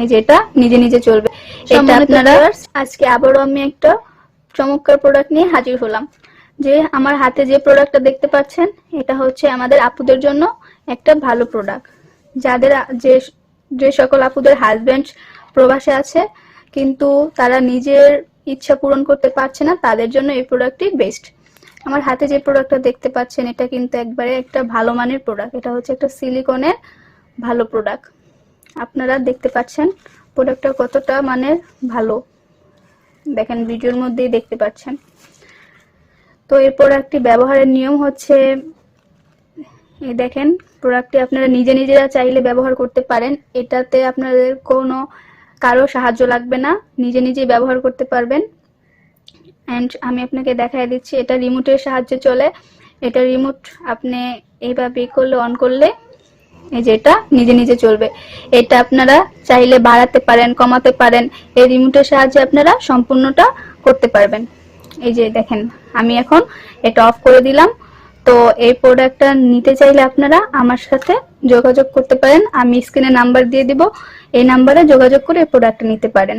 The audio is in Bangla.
এই যে এটা নিজে নিজে চলবে। এটা আপনারা আজকে আবারও আমি একটা চমৎকার প্রোডাক্ট নিয়ে হাজির হলাম। যে আমার হাতে যে প্রোডাক্টটা দেখতে পাচ্ছেন এটা হচ্ছে আমাদের আপুদের জন্য একটা ভালো প্রোডাক্ট যাদের যে যে সকল আপুদের হাজবেন্ড প্রবাসে আছে কিন্তু তারা নিজের ইচ্ছা পূরণ করতে পারছে না তাদের জন্য এই প্রোডাক্টটি বেস্ট আমার হাতে যে প্রোডাক্টটা দেখতে পাচ্ছেন এটা কিন্তু একবারে একটা ভালো মানের প্রোডাক্ট এটা হচ্ছে একটা সিলিকনের ভালো প্রোডাক্ট আপনারা দেখতে পাচ্ছেন প্রোডাক্টটা কতটা মানে ভালো। দেখেন, ভিডিওর মধ্যেই দেখতে পাচ্ছেন। তো এই প্রোডাক্টটি ব্যবহারের নিয়ম হচ্ছে, এই দেখেন, প্রোডাক্টটি আপনারা নিজে নিজেরা চাইলে ব্যবহার করতে পারেন। এটাতে আপনাদের কোনো, কারও সাহায্য লাগবে না। নিজে নিজেই ব্যবহার করতে পারবেন। অ্যান্ড আমি আপনাকে দেখাই দিচ্ছি, এটা রিমোটের সাহায্যে চলে। এটা রিমোট আপনি এইভাবে করলে, অন করলে এই যে এটা নিজে নিজে চলবে। এটা আপনারা চাইলে বাড়াতে পারেন, কমাতে পারেন, এই রিমোটের সাহায্যে আপনারা সম্পূর্ণটা করতে পারবেন। এই যে দেখেন, আমি এখন এটা অফ করে দিলাম। তো এই প্রোডাক্টটা নিতে চাইলে আপনারা আমার সাথে যোগাযোগ করতে পারেন। আমি স্ক্রিনে নাম্বার দিয়ে দিব। এই নাম্বারে যোগাযোগ করে এই প্রোডাক্টটা নিতে পারেন।